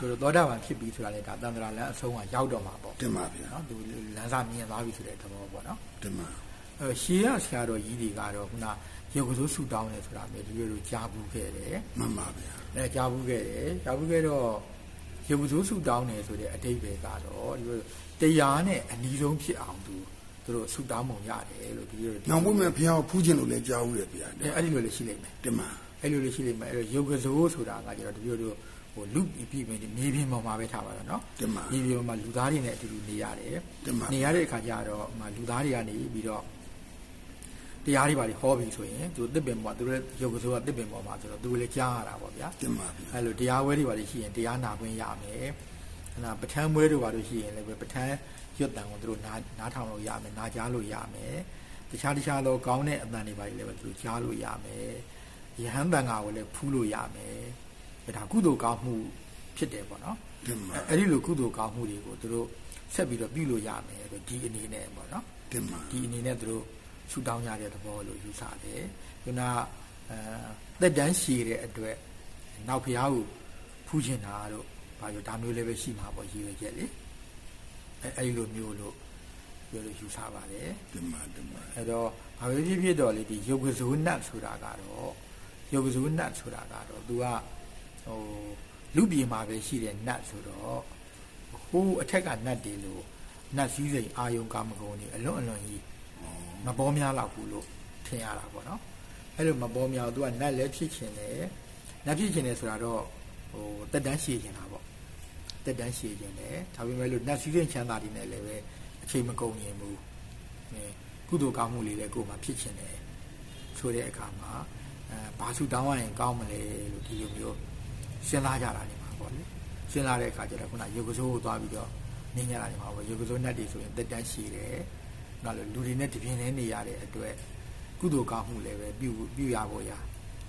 သူတို့သောတာပန်ဖြစ်ပြီဆိုတာလေဒါတန်ត្រာလမ်းအဆုံးကရောက်တော့မှာပေါ့တင်ပါဗျာနော်သူလမ်းစာမြင်သွားပြီဆိုတဲ့သဘောပေါ့နော်တင်ပါအဲရှေးရဆရာတော်ကြီးတွေကတော့ခုနရုပ်ကစိုးဆူတောင်းတယ်ဆိုတာမျိုးဒီလိုလိုကြားဘူးခဲ့တယ်မှန်ပါဗျာအဲကြားဘူးခဲ့တယ်ကြားဘူးခဲ့တော့ရုပ်ကစိုးဆူတောင်းတယ်ဆိုတဲ့အတိတ်ပဲကတော့ဒီလိုတရားနဲ့အနီးဆုံးဖြစ်အောင်သူသူတို့ဆူတောင်းပုံရတယ်လို့ဒီလိုနောင်ဘုမဲ့ဘုရားကိုဖူးခြင်းလို့လည်းကြားဦးတယ်ဗျာအဲအဲ့ဒီလိုလေးရှိလိမ့်မယ်တင်ပါအဲ့လိုလေးရှိလိမ့်မယ်အဲ့တော့ရုပ်ကစိုးဆိုတာကကျတော့ဒီလိုလို ဟိုလူပြည်ပြည်မြေပြင်ပေါ်မှာပဲထားပါတော့နော်တင်ပါမြေပြင်ပေါ်မှာလူသားတွေနဲ့အတူတူနေရတယ်တင်ပါနေရတဲ့အခါကျတော့ဟိုမှာလူသားတွေကနေပြီးတော့တရားတွေပါတွေဟောပြီးဆိုရင်သူတစ်ပင်ပေါ်သူတို့ရုပ်ကစိုးကတစ်ပင်ပေါ်မှာဆိုတော့သူလည်းကြားရတာပေါ့ဗျာတင်ပါဗျာအဲ့လိုတရားဝဲတွေပါလို့ရှိရင်တရားနာခွင့်ရမယ်။အဲ့ဒါပဋ္ဌာန်းမွဲတို့ပါလို့ရှိရင်လည်းပဲပဋ္ဌာန်းရွတ်တန်ကိုသူတို့နားနားထောင်လို့ရမယ်၊နားကြားလို့ရမယ်။တခြားတခြားသောကောင်းတဲ့အတန်တွေပါလည်းပဲသူတို့ကြားလို့ရမယ်။ယဟန်တန်ဃာကိုလည်းဖူးလို့ရမယ်။ ဒါကုသိုလ်ကောင်းမှုဖြစ်တယ်ပေါ့နော်တင်ပါ။အဲ့ဒီလိုကုသိုလ်ကောင်းမှုတွေကိုသူတို့ဆက်ပြီးတော့ပြုလို့ရမယ်ဆိုဒီအနေနဲ့ပေါ့နော်။တင်ပါဒီအနေနဲ့သူတို့ဆူတောင်းကြတဲ့သဘောလို့ယူဆတယ်။ခုနအဲတက်တန်းရှည်တဲ့အတွက်နောက်ဖျားကိုဖူးချင်တာတို့ဘာလို့ဒါမျိုးလည်းပဲရှိမှာပေါ့ရည်ရွယ်ချက်လေ။အဲအဲ့ဒီလိုမျိုးလို့ပြောလို့ယူဆပါတယ်တင်ပါတင်ပါ။အဲ့တော့ဘာပဲဖြစ်ဖြစ်တော့လေဒီယုတ်ကဇိုးနတ်ဆိုတာကတော့ယုတ်ကဇိုးနတ်ဆိုတာကတော့ तू က ဟိုလူပြေမှာပဲရှိတဲ့နတ်ဆိုတော့ဟိုးအထက်ကနတ်တွေလို့နတ်စည်းစိမ်အာယုံကာမဂုဏ်တွေအလွန်အလွန်ကြီးမပေါ်များတော့ဘူးလို့ထင်ရတာပေါ့နော်အဲ့လိုမပေါ်များသူကနတ်လည်းဖြစ်ချင်တယ်နတ်ဖြစ်ချင်တယ်ဆိုတာတော့ဟိုတက်တန်းရှည်ချင်တာပေါ့တက်တန်းရှည်ချင်တယ်ဒါပေမဲ့လို့နတ်စည်းစိမ်ချမ်းသာတွေနဲ့လည်းပဲအချိန်မကုန်ရင်ဘူးအဲကုသိုလ်ကောင်းမှုလေးလည်းကိုယ်မှာဖြစ်ချင်တယ်ဆိုတဲ့အခါမှာအဲဘာစုတောင်းရရင်ကောင်းမလဲလို့ဒီလိုမျိုး စဉ်းစားကြတာနေမှာပေါ့လေစဉ်းစားတဲ့အခါကျတော့ခုနရုပ်ကစိုးကိုသွားပြီးတော့နေကြတာနေမှာပေါ့ရုပ်ကစိုးနတ်တွေဆိုရင်တက်တန်းရှည်တယ်နောက်လူတွေနဲ့တပြင်းတည်းနေရတဲ့အတွက်ကုသိုလ်ကောင်းမှုလည်းပဲပြုပြုရဖို့ရ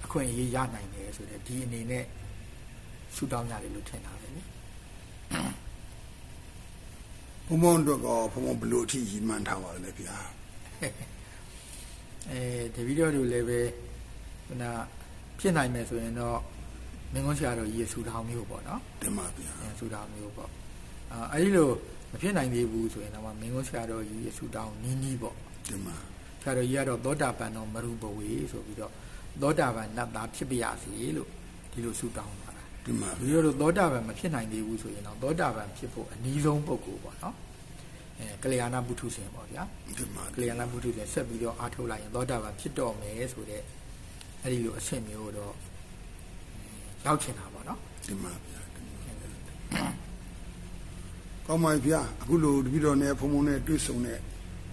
အခွင့်အရေးရနိုင်တယ်ဆိုတဲ့ဒီအနေနဲ့ဆုတောင်းရတယ်လို့ထင်တာပဲလေဘုံဘုံတို့ကဘုံဘုံဘလို့အထိရည်မှန်းထားပါလဲဗျာအဲတပည့်တော်တို့လည်းပဲခုနဖြစ်နိုင်မယ်ဆိုရင်တော့ မင်းကုန်းဆရာတော်ကြီးရဲ့ဆုတောင်းမျိုးပေါ့နော်တင်ပါဗျာအဲဆုတောင်းမျိုးပေါ့အာအဲဒီလိုမဖြစ်နိုင်သေးဘူးဆိုရင်တော့မင်းကုန်းဆရာတော်ကြီးရဲ့ဆုတောင်းနီးနီးပေါ့တင်ပါဆရာတော်ကြီးကတော့သောတာပန်တော်မရုဘဝေဆိုပြီးတော့သောတာပန်နတ်သားဖြစ်ပါရစေလို့ဒီလိုဆုတောင်းတာတင်ပါဒီလိုလိုသောတာပန်မဖြစ်နိုင်သေးဘူးဆိုရင်တော့သောတာပန်ဖြစ်ဖို့အနည်းဆုံးပုဂ္ဂိုလ်ပေါ့နော်အဲကလျာဏပုထုဇဉ်ပေါ့ဗျာတင်ပါကလျာဏပုထုဇဉ်ဆက်ပြီးတော့အားထုတ်လိုက်ရင်သောတာပန်ဖြစ်တော့မယ်ဆိုတဲ့အဲ့ဒီလိုအဆင့်မျိုးတော့ ရောက်ချင်တာပေါ့နော်တင်ပါဗျာကောင်းပါဗျာအခုလိုတပည့်တော်နဲ့ဘုံဘုံနဲ့တွေ့ဆုံတဲ့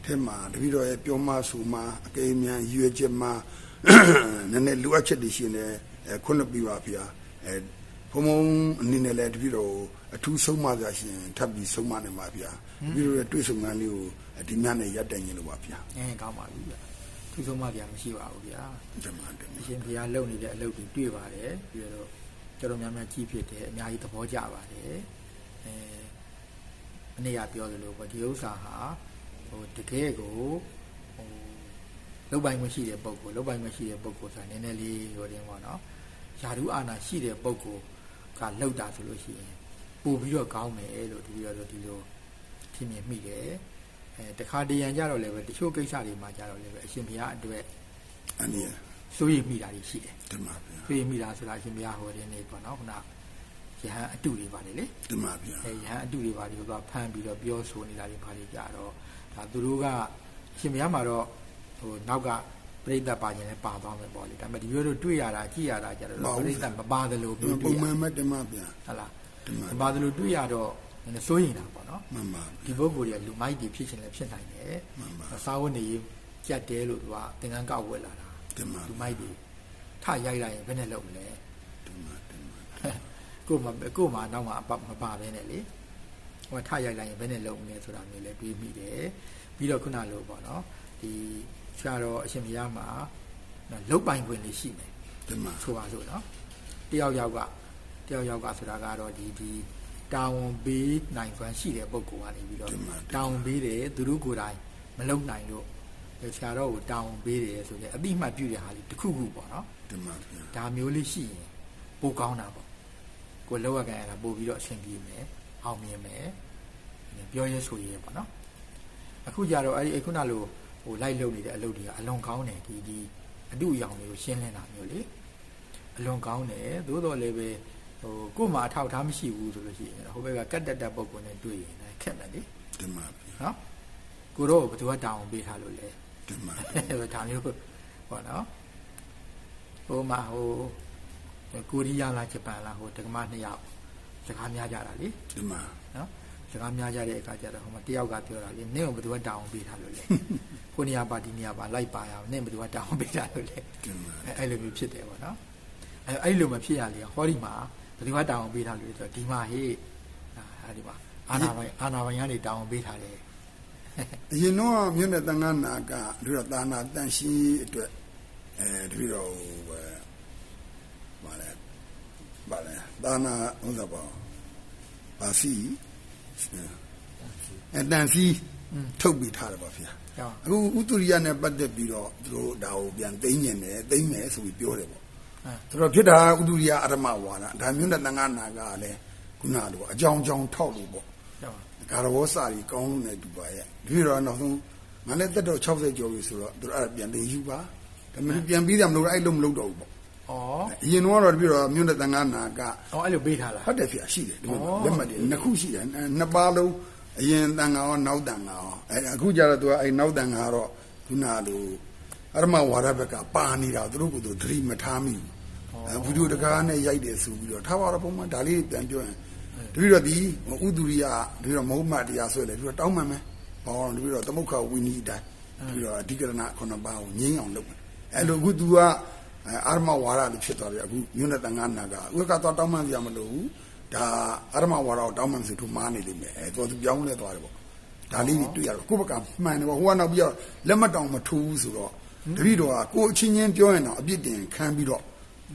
ထဲမှာတပည့်တော်ရဲ့ပြောမဆိုမှာအကယ်အမြန်ရွေချက်မှာနည်းနည်းလိုအပ်ချက်တွေရှိနေအဲခွင့်လွှတ်ပြီးပါဗျာအဲဘုံဘုံအနေနဲ့လည်းတပည့်တော်အထူးဆုံးမကြရှင်ထပ်ပြီးဆုံးမနေပါဗျာတပည့်တော်ရဲ့တွေ့ဆုံကလေးကိုဒီညနေရပ်တိုင်နေလို့ပါဗျာအဲကောင်းပါပြီဗျာ သူဆုံးမဗျာမရှိပါဘူးဗျာတင်ပါတင်ပါအရှင်ဘုရားလုပ်နေတဲ့အလုပ်တွေတွေ့ပါတယ်ပြီးတော့တော်တော်များများကြီးဖြစ်တယ်အများကြီးသဘောကျပါတယ်အဲအနေရပြောသလိုပေါ့ဒီဥစ္စာဟာဟိုတကယ်ကိုဟိုလုတ်ပိုင်မရှိတဲ့ပုံကိုလုတ်ပိုင်မရှိတဲ့ပုံကိုဆိုတာနည်းနည်းလေးဟိုတင်ပေါ့နော်ယာရုအာနာရှိတဲ့ပုံကိုကလောက်တာဆိုလို့ရှိရင်ပို့ပြီးတော့ကောင်းမယ်လို့ဒီလိုတော့ဒီလိုထင်မြင်မိတယ် အဲတခါတရံကြတော့လည်းပဲတချို့ကိစ္စတွေမှာကြတော့လည်းပဲအရှင်ဘုရားအတွက်အနည်းစိုးရိမ်မိတာတွေရှိတယ်တင်ပါဗျာစိုးရိမ်မိတာဆိုတာအရှင်ဘုရားဟောတဲ့နေ့ပေါ့နော်ခုနယဟန်အတုတွေပါတယ်လေတင်ပါဗျာအဲယဟန်အတုတွေပါတယ်သူကဖမ်းပြီးတော့ပြောဆိုနေတာတွေပါလေကြတော့ဒါသူတို့ကအရှင်ဘုရားမှာတော့ဟိုနောက်ကပြိဿပါခြင်းလည်းပါသွားမယ်ပေါ့လေဒါပေမဲ့ဒီလိုတို့တွေ့ရတာကြည့်ရတာကြတော့ပြိဿမပါတယ်လို့ပြောပုံတွေ့ရမှန်မဲ့တင်ပါဗျာဟုတ်လားတင်ပါမပါတယ်လို့တွေ့ရတော့န ည်းနည်းစိုးရိမ်တာပေါ့နော်မှန်ပါဒီပုဂ္ဂိုလ်တွေကလူမိုက်တွေဖြစ်ခြင်းလည်းဖြစ်နိုင်တယ်မှန်ပါစာဝတ်နေကြက်တဲလို့သူကသင်္ကန်းကောက်ဝက်လာတာတင်ပါလူမိုက်တွေထရိုက်လိုက်ရင်ဘယ်နဲ့လုပ်မလဲတင်ပါတင်ပါကို့မှာကို့မှာနောက်မှာအပမပါပဲနဲ့လေဟိုထရိုက်လိုက်ရင်ဘယ်နဲ့လုပ်မလဲဆိုတာမျိုးလည်းတွေးမိတယ်ပြီးတော့ခုနလိုပေါ့နော်ဒီဆရာတော်အရှင်ဘုရားမှာလုတ်ပိုင်ခွင့်လေးရှိမယ်တင်ပါဆိုပါစို့နော်တယောက်ယောက်ကတယောက်ယောက်ကဆိုတာကတော့ဒီဒီ တာဝန်ပေးနိုင်စွမ်းရှိတဲ့ပုံကောကနေပြီးတော့တာဝန်ပေးတယ်သူတို့ကိုယ်တိုင်မလုံနိုင်လို့ဆရာတော်ကိုတာဝန်ပေးတယ်ဆိုရင်အတိအမှတ်ပြုတဲ့ဟာလေးတစ်ခုခုပေါ့နော်တင်ပါဗျာဒါမျိုးလေးရှိရင်ပိုကောင်းတာပေါ့ကိုလောက်ကရတာပို့ပြီးတော့အဆင်ပြေမယ်အောင်မြင်မယ်ပြောရဲဆိုရဲပေါ့နော်အခုကြတော့အဲ့ဒီအခုနလိုဟိုလိုက်လုပ်နေတဲ့အလုပ်တွေကအလွန်ကောင်းတယ်ဒီဒီအတုအယောင်တွေကိုရှင်းလင်းတာမျိုးလေအလွန်ကောင်းတယ်သို့တော်လည်းပဲ ဟိုကို့မှာအထောက်ထားမရှိဘူးဆိုလို့ရှိရင်ဟိုဘက်ကကတ်တက်တက်ပုံပုံနဲ့တွေ့ရင်လည်းခက်မယ်လေတင်ပါဗျာနော်ကိုတော့ဘယ်သူကတောင်းပေးထားလို့လဲတင်ပါဒါမျိုးပေါ့နော်ဟိုမှာဟိုကိုရီးယားလားဂျပန်လားဟိုတက္ကမနှစ်ယောက်စကားများကြတာလေတင်ပါနော်စကားများကြတဲ့အခါကျတော့ဟိုမှာတယောက်ကပြောတာလေနင့်ကဘယ်သူကတောင်းပေးထားလို့လဲကိုနေရာပါဒီနေရာပါလိုက်ပါရအောင်နင့်ဘယ်သူကတောင်းပေးထားလို့လဲတင်ပါအဲအဲ့လိုမျိုးဖြစ်တယ်ပေါ့နော်အဲအဲ့လိုမဖြစ်ရလေဟောဒီမှာ ဘယ်သူကတောင်းပေးထားလို့လဲဆိုတော့ဒီမှာဟေးအဲ့ဒီမှာအာနာပိုင်အာနာပိုင်ကနေတောင်းပေးထားတယ်အရင်တော့မြို့နယ်တန်ခါနာကတို့တော့တာနာတန်ရှင်းအတွက်အဲတပည့်တော်ဟိုပဲဗာလဲဗာလဲတာနာဥစ္စာပေါ့ဘာစီအဲတန်စီထုတ်ပြီးထားတယ်ပါဗျာကြောင်းအခုဥတုရိယနဲ့ပတ်သက်ပြီးတော့သူတို့ဒါကိုပြန်သိမ့်ညင်တယ်သိမ့်မယ်ဆိုပြီးပြောတယ်ပေါ့ အဲသူတို့ဖြစ်တာဥတုရိယအရမဝါဒဒါမြို့နယ်တန်ခါနာကလည်းခုနကတော့အကြောင်းကြောင်းထောက်လို့ပေါ့ကြောင်းကာရဝစာကြီးကောင်းလို့နေတူပါရဲ့ဒီလိုတော့နောက်ဆုံးငါလည်းတက်တော့60ကျော်ပြီဆိုတော့သူတို့အဲ့ဒါပြန်တင်ယူပါဒါမှမဟုတ်ပြန်ပြီးတယ်မလို့အဲ့လိုမလုပ်တော့ဘူးပေါ့ဩအရင်တော့ဒီတော့မြို့နယ်တန်ခါနာကအော်အဲ့လိုပေးထားလားဟုတ်တယ်ဖေရှိတယ်ဒီမှာဩလက်မှတ်တွေနှစ်ခုရှိတယ်အဲနှစ်ပါးလုံးအရင်တန်ခါရောနောက်တန်ခါရောအဲအခုကျတော့သူကအဲ့နောက်တန်ခါတော့ခုနလို အရမဝါဒဘက်ကပါနေတာသူတို့ကသူသတိမထားမိဘူးအဲဗီဒီယိုတကားနဲ့ရိုက်တယ်ဆိုပြီးတော့ထားပါတော့ပုံမှန်ဒါလေးပြန်ပြောရင်တပည့်တော်ဒီဥဒူရိယတပည့်တော်မဟုတ်မှတရားဆွဲတယ်တပည့်တော်တောင်းမှန်မယ်ဘောင်းတပည့်တော်သမုခဝိနည်းတိုင်းတပည့်တော်အဓိကရဏခုနှစ်ပါးကိုငြိမ်းအောင်လုပ်မယ်အဲလိုအခု तू ကအာရမဝါဒလို့ဖြစ်သွားပြီအခုမြို့နယ်တန်ခါနာကဥက္ကတော့တောင်းမှန်ပြမလို့ဘူးဒါအာရမဝါဒကိုတောင်းမှန်ဆိုသူမားနေလိမ့်မယ်အဲသူသူပြောင်းလဲသွားတယ်ပေါ့ဒါလေးတွေတွေ့ရတော့ကိုယ့်ဘက်ကမှန်တယ်ပေါ့ဟိုကနောက်ပြီးတော့လက်မတောင်မထိုးဘူးဆိုတော့ တပည့်တော်ကကိုယ်အချင်းချင်းပြောရင်တော့အပြစ်တင်ခံပြီးတော့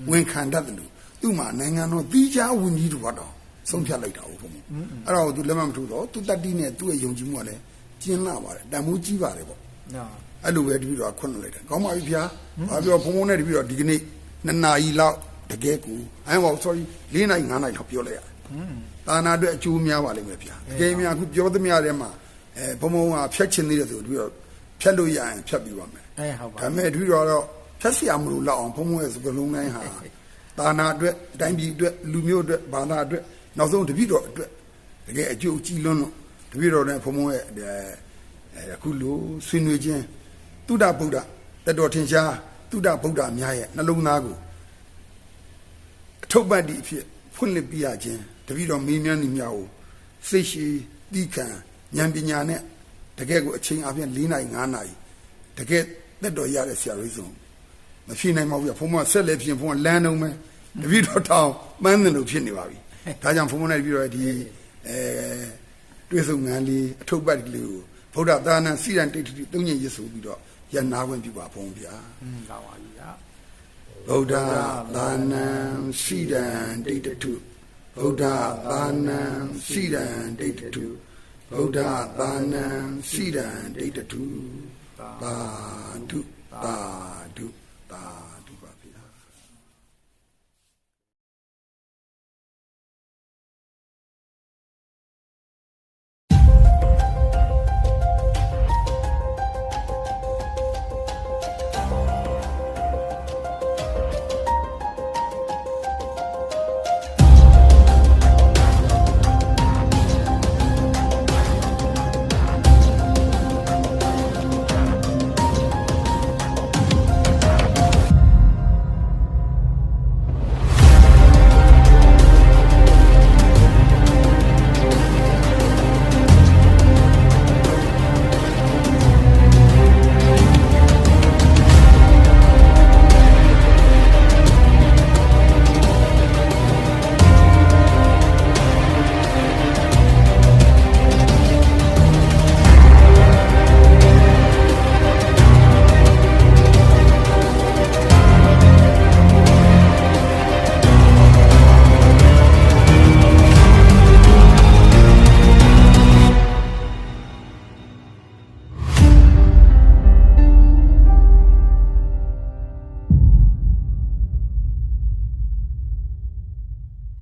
ဝန်ခံတတ်တယ်လို့သူ့မှာနိုင်ငံတော်တီးခြားဝင်ကြီးတို့ကတော့ဆုံးဖြတ်လိုက်တာဟုတ်ဘုံအဲ့တော့သူလက်မမထိုးတော့သူတတ္တိနဲ့သူ့ရဲ့ယုံကြည်မှုကလည်းကျင်းလာပါတယ်တန်မိုးကြီးပါတယ်ပေါ့နော်အဲ့လိုပဲတပည့်တော်ကခွင့်လွှတ်လိုက်တယ်ကောင်းပါပြီဗျာဘာပြောဘုံဘုံနဲ့တပည့်တော်ဒီကနေ့နှစ်နာရီလောက်တကယ်ကိုအဲဟော sorry ၄နာရီ၅နာရီလောက်ပြောလိုက်ရတယ်တာနာအတွက်အကျိုးများပါလိမ့်မယ်ဗျာအကယ်များအခုပြောသမျှထဲမှာအဲဘုံဘုံကဖြတ်ချင်သေးတယ်ဆိုပြီးတော့ ဖြတ်လို့ရရင်ဖြတ်ပြီးပါမယ် အဲဟုတ်ပါ ဒါပေမဲ့ဒီတော့တော့ဖြတ်เสียမလို့လောက်အောင်ဘုံဘုံရဲ့စကလုံးတိုင်းဟာတာနာအတွက်အတိုင်းပြည်အတွက်လူမျိုးအတွက်ဘာသာအတွက်နောက်ဆုံးတပည့်တော်အတွက်တကယ်အကျိုးကြီးလွန်းလို့တပည့်တော်နဲ့ဘုံဘုံရဲ့အဲအဲအခုလိုဆွေးနွေးခြင်းတုဒ္ဒဗုဒ္ဓတတော်ထင်ရှားတုဒ္ဒဗုဒ္ဓများရဲ့နှလုံးသားကို အထုပ်ပတ်ဒီအဖြစ်ဖွင့်လှစ်ပြရခြင်းတပည့်တော်မေးမြန်းနေမြကိုစိတ်ရှိတိခံဉာဏ်ပညာနဲ့ တကယ်ကိုအချိန်အပြင်၄နာရီ၅နာရီတကယ်သက်တော်ရတဲ့ဆရာကြီးဆုံးမဖြစ်နိုင်ပါဘူးဗျဘုံမဆက်လက်ဖြစ်ဘုံကလမ်းလုံးပဲတပည့်တော်တောင်းပန်းတယ်လို့ဖြစ်နေပါပြီဒါကြောင့်ဘုံမနဲ့တပည့်တော်ဒီအဲတွေ့ဆုံငန်းလေးအထုပ်ပတ်ကလေးကိုဗုဒ္ဓသာနာစိရန်တိတ်တိတုံးညင်ရစ်ဆိုပြီးတော့ရနာခွင့်ပြုပါဘုံဗျာอืมကောင်းပါပြီဗျာဗုဒ္ဓသာနံစိတံဒိဋ္ဌထုဗုဒ္ဓသာနံစိတံဒိဋ္ဌထု ဗုဒ္ဓသာနံစိတံဒိဋ္ဌထုပါတုပါ